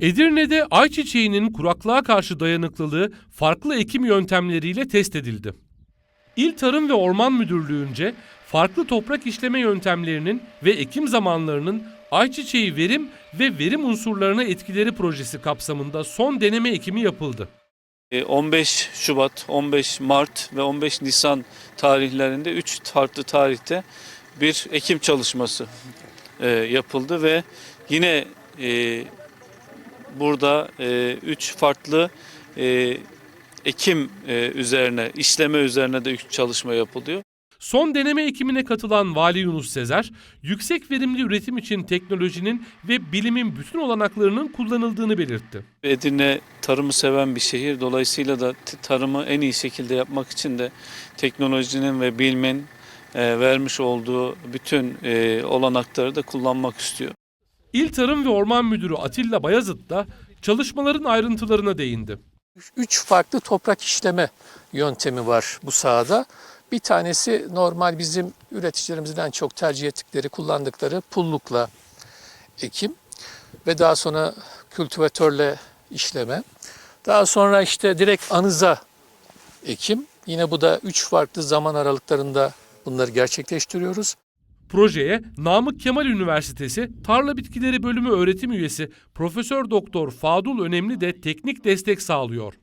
Edirne'de ayçiçeğinin kuraklığa karşı dayanıklılığı farklı ekim yöntemleriyle test edildi. İl Tarım ve Orman Müdürlüğü'nce farklı toprak işleme yöntemlerinin ve ekim zamanlarının ayçiçeği verim ve verim unsurlarına etkileri projesi kapsamında son deneme ekimi yapıldı. E, 15 Şubat, 15 Mart ve 15 Nisan tarihlerinde 3 farklı tarihte bir ekim çalışması e, yapıldı ve yine e, burada 3 farklı e, ekim e, üzerine, işleme üzerine de üç çalışma yapılıyor. Son deneme ekimine katılan Vali Yunus Sezer, yüksek verimli üretim için teknolojinin ve bilimin bütün olanaklarının kullanıldığını belirtti. Edirne tarımı seven bir şehir. Dolayısıyla da tarımı en iyi şekilde yapmak için de teknolojinin ve bilimin e, vermiş olduğu bütün e, olanakları da kullanmak istiyor. İl Tarım ve Orman Müdürü Atilla Bayazıt da çalışmaların ayrıntılarına değindi. Üç farklı toprak işleme yöntemi var bu sahada. Bir tanesi normal bizim üreticilerimizin en çok tercih ettikleri, kullandıkları pullukla ekim ve daha sonra kültivatörle işleme. Daha sonra işte direkt anıza ekim. Yine bu da üç farklı zaman aralıklarında bunları gerçekleştiriyoruz. Projeye Namık Kemal Üniversitesi Tarla Bitkileri Bölümü öğretim üyesi Profesör Doktor Fadul Önemli de teknik destek sağlıyor.